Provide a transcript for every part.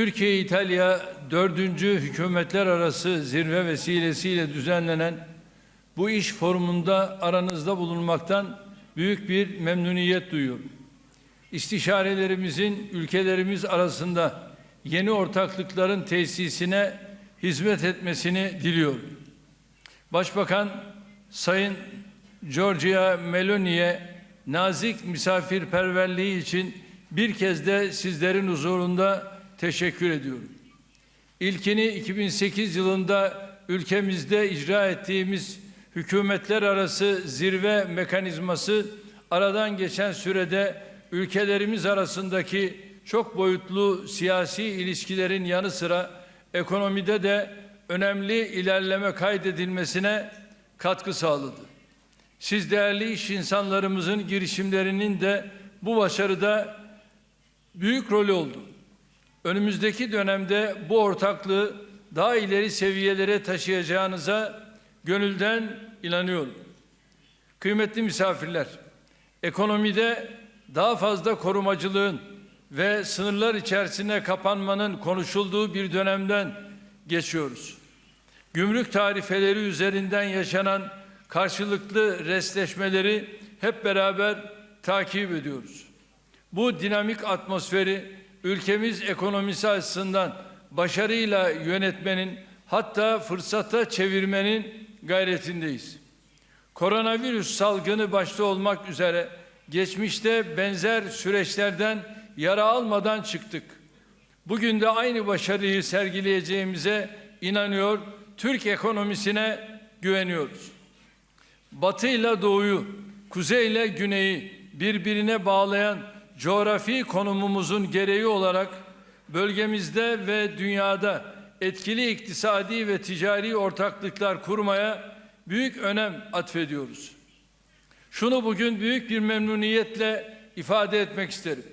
Türkiye-İtalya 4. hükümetler arası zirve vesilesiyle düzenlenen bu iş forumunda aranızda bulunmaktan büyük bir memnuniyet duyuyorum. İstişarelerimizin ülkelerimiz arasında yeni ortaklıkların tesisine hizmet etmesini diliyorum. Başbakan Sayın Giorgia Meloni'ye nazik misafirperverliği için bir kez de sizlerin huzurunda teşekkür ediyorum. İlkini 2008 yılında ülkemizde icra ettiğimiz hükümetler arası zirve mekanizması aradan geçen sürede ülkelerimiz arasındaki çok boyutlu siyasi ilişkilerin yanı sıra ekonomide de önemli ilerleme kaydedilmesine katkı sağladı. Siz değerli iş insanlarımızın girişimlerinin de bu başarıda büyük rolü oldu. Önümüzdeki dönemde bu ortaklığı daha ileri seviyelere taşıyacağınıza gönülden inanıyorum. Kıymetli misafirler, ekonomide daha fazla korumacılığın ve sınırlar içerisine kapanmanın konuşulduğu bir dönemden geçiyoruz. Gümrük tarifeleri üzerinden yaşanan karşılıklı restleşmeleri hep beraber takip ediyoruz. Bu dinamik atmosferi ülkemiz ekonomisi açısından başarıyla yönetmenin hatta fırsata çevirmenin gayretindeyiz. Koronavirüs salgını başta olmak üzere geçmişte benzer süreçlerden yara almadan çıktık. Bugün de aynı başarıyı sergileyeceğimize inanıyor, Türk ekonomisine güveniyoruz. Batı ile doğuyu, kuzey ile güneyi birbirine bağlayan coğrafi konumumuzun gereği olarak bölgemizde ve dünyada etkili iktisadi ve ticari ortaklıklar kurmaya büyük önem atfediyoruz. Şunu bugün büyük bir memnuniyetle ifade etmek isterim.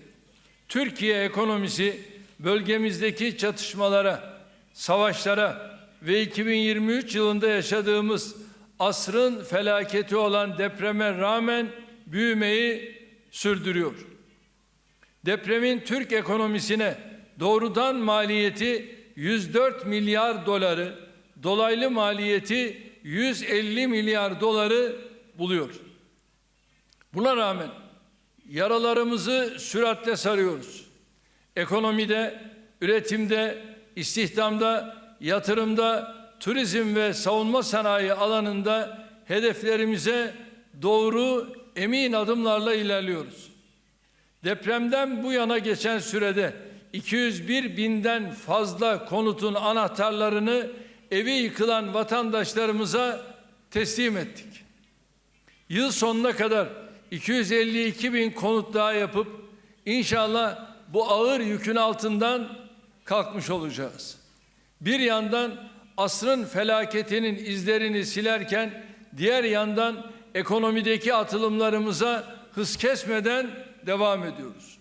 Türkiye ekonomisi bölgemizdeki çatışmalara, savaşlara ve 2023 yılında yaşadığımız asrın felaketi olan depreme rağmen büyümeyi sürdürüyor. Depremin Türk ekonomisine doğrudan maliyeti 104 milyar doları, dolaylı maliyeti 150 milyar doları buluyor. Buna rağmen yaralarımızı süratle sarıyoruz. Ekonomide, üretimde, istihdamda, yatırımda, turizm ve savunma sanayi alanında hedeflerimize doğru emin adımlarla ilerliyoruz. Depremden bu yana geçen sürede 201 binden fazla konutun anahtarlarını evi yıkılan vatandaşlarımıza teslim ettik. Yıl sonuna kadar 252 bin konut daha yapıp inşallah bu ağır yükün altından kalkmış olacağız. Bir yandan asrın felaketinin izlerini silerken diğer yandan ekonomideki atılımlarımıza hız kesmeden devam ediyoruz.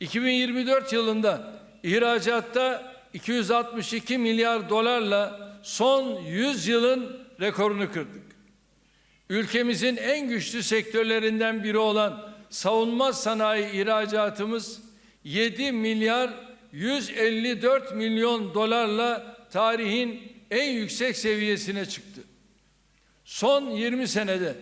2024 yılında ihracatta 262 milyar dolarla son 100 yılın rekorunu kırdık. Ülkemizin en güçlü sektörlerinden biri olan savunma sanayi ihracatımız 7 milyar 154 milyon dolarla tarihin en yüksek seviyesine çıktı. Son 20 senede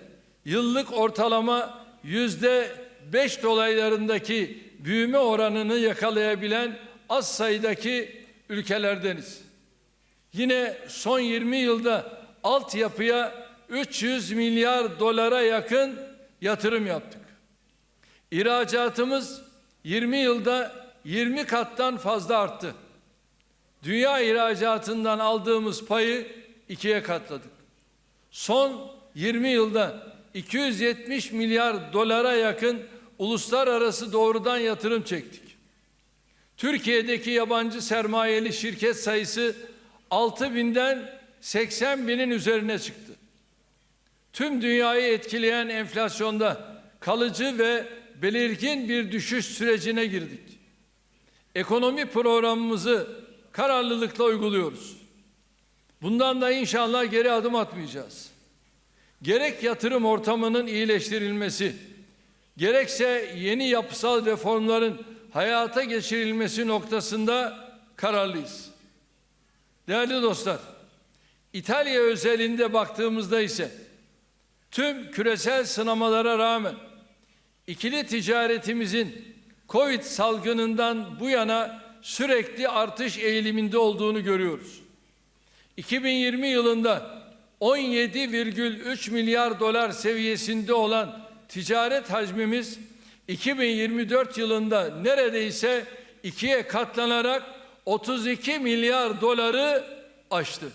yıllık ortalama yüzde 5 dolaylarındaki büyüme oranını yakalayabilen az sayıdaki ülkelerdeniz. Yine son 20 yılda altyapıya 300 milyar dolara yakın yatırım yaptık. İhracatımız 20 yılda 20 kattan fazla arttı. Dünya ihracatından aldığımız payı ikiye katladık. Son 20 yılda 270 milyar dolara yakın uluslararası doğrudan yatırım çektik. Türkiye'deki yabancı sermayeli şirket sayısı 6 binden 80 binin üzerine çıktı. Tüm dünyayı etkileyen enflasyonda kalıcı ve belirgin bir düşüş sürecine girdik. Ekonomi programımızı kararlılıkla uyguluyoruz. Bundan da inşallah geri adım atmayacağız. Gerek yatırım ortamının iyileştirilmesi, gerekse yeni yapısal reformların hayata geçirilmesi noktasında kararlıyız. Değerli dostlar, İtalya özelinde baktığımızda ise tüm küresel sınamalara rağmen ikili ticaretimizin Covid salgınından bu yana sürekli artış eğiliminde olduğunu görüyoruz. 2020 yılında 17,3 milyar dolar seviyesinde olan ticaret hacmimiz 2024 yılında neredeyse ikiye katlanarak 32 milyar doları aştı.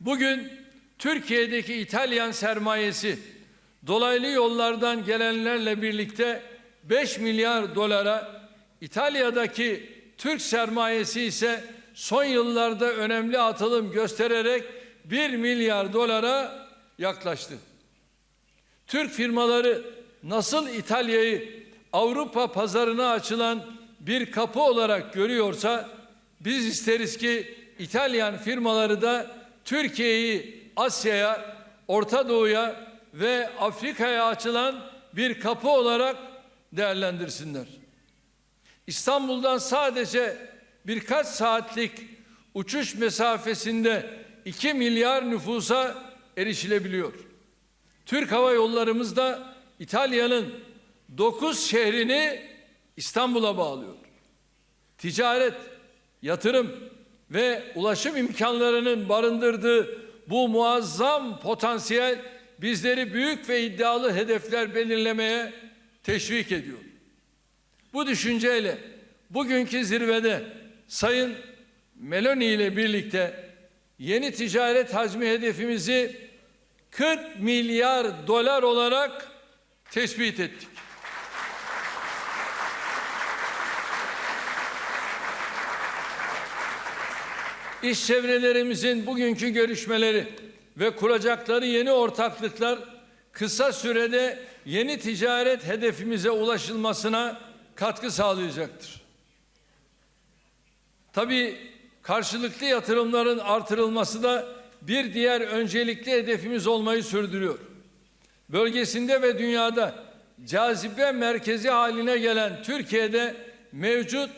Bugün Türkiye'deki İtalyan sermayesi dolaylı yollardan gelenlerle birlikte 5 milyar dolara, İtalya'daki Türk sermayesi ise son yıllarda önemli atılım göstererek 1 milyar dolara yaklaştı. Türk firmaları nasıl İtalya'yı Avrupa pazarına açılan bir kapı olarak görüyorsa biz isteriz ki İtalyan firmaları da Türkiye'yi Asya'ya, Orta Doğu'ya ve Afrika'ya açılan bir kapı olarak değerlendirsinler. İstanbul'dan sadece birkaç saatlik uçuş mesafesinde 2 milyar nüfusa erişilebiliyor. Türk Hava Yollarımız da İtalya'nın 9 şehrini İstanbul'a bağlıyor. Ticaret, yatırım ve ulaşım imkanlarının barındırdığı bu muazzam potansiyel bizleri büyük ve iddialı hedefler belirlemeye teşvik ediyor. Bu düşünceyle bugünkü zirvede Sayın Meloni ile birlikte yeni ticaret hacmi hedefimizi 40 milyar dolar olarak tespit ettik. İş çevrelerimizin bugünkü görüşmeleri ve kuracakları yeni ortaklıklar kısa sürede yeni ticaret hedefimize ulaşılmasına katkı sağlayacaktır. Tabii karşılıklı yatırımların artırılması da bir diğer öncelikli hedefimiz olmayı sürdürüyor. Bölgesinde ve dünyada cazibe merkezi haline gelen Türkiye'de mevcut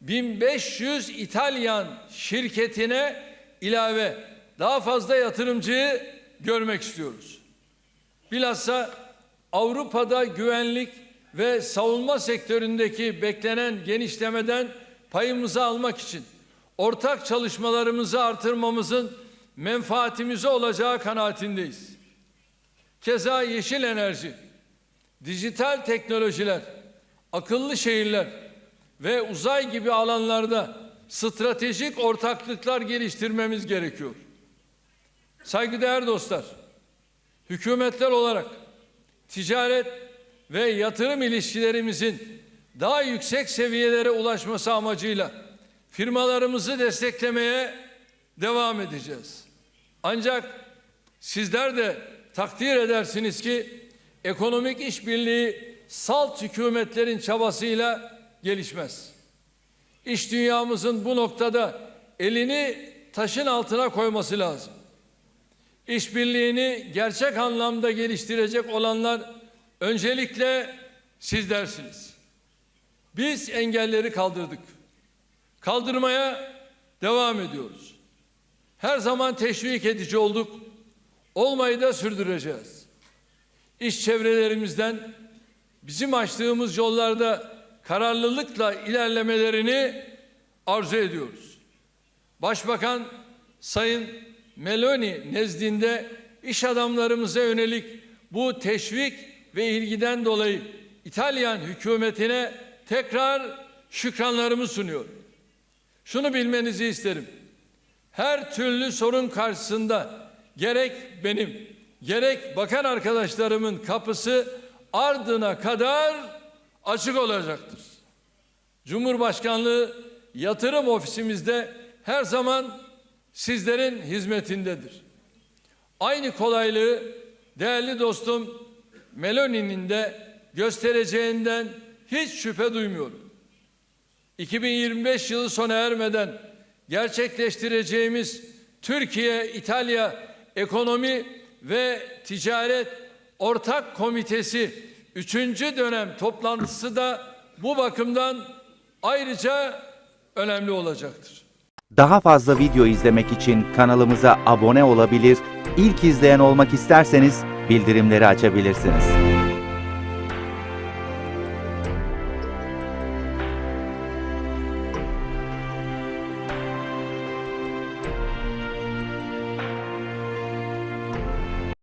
1500 İtalyan şirketine ilave daha fazla yatırımcıyı görmek istiyoruz. Bilhassa Avrupa'da güvenlik ve savunma sektöründeki beklenen genişlemeden payımızı almak için ortak çalışmalarımızı artırmamızın menfaatimize olacağı kanaatindeyiz. Keza yeşil enerji, dijital teknolojiler, akıllı şehirler ve uzay gibi alanlarda stratejik ortaklıklar geliştirmemiz gerekiyor. Saygıdeğer dostlar, hükümetler olarak ticaret ve yatırım ilişkilerimizin daha yüksek seviyelere ulaşması amacıyla firmalarımızı desteklemeye devam edeceğiz. Ancak sizler de takdir edersiniz ki ekonomik işbirliği salt hükümetlerin çabasıyla gelişmez. İş dünyamızın bu noktada elini taşın altına koyması lazım. İşbirliğini gerçek anlamda geliştirecek olanlar öncelikle sizlersiniz. Biz engelleri kaldırdık. Kaldırmaya devam ediyoruz. Her zaman teşvik edici olduk. Olmayı da sürdüreceğiz. İş çevrelerimizden bizim açtığımız yollarda kararlılıkla ilerlemelerini arzu ediyoruz. Başbakan Sayın Meloni nezdinde iş adamlarımıza yönelik bu teşvik ve ilgiden dolayı İtalyan hükümetine tekrar şükranlarımı sunuyorum. Şunu bilmenizi isterim. Her türlü sorun karşısında gerek benim gerek bakan arkadaşlarımın kapısı ardına kadar açık olacaktır. Cumhurbaşkanlığı yatırım ofisimizde her zaman sizlerin hizmetindedir. Aynı kolaylığı değerli dostum Meloni'nin de göstereceğinden hiç şüphe duymuyorum. 2025 yılı sona ermeden gerçekleştireceğimiz Türkiye-İtalya Ekonomi ve Ticaret Ortak Komitesi 3. dönem toplantısı da bu bakımdan ayrıca önemli olacaktır. Daha fazla video izlemek için kanalımıza abone olabilir, ilk izleyen olmak isterseniz bildirimleri açabilirsiniz.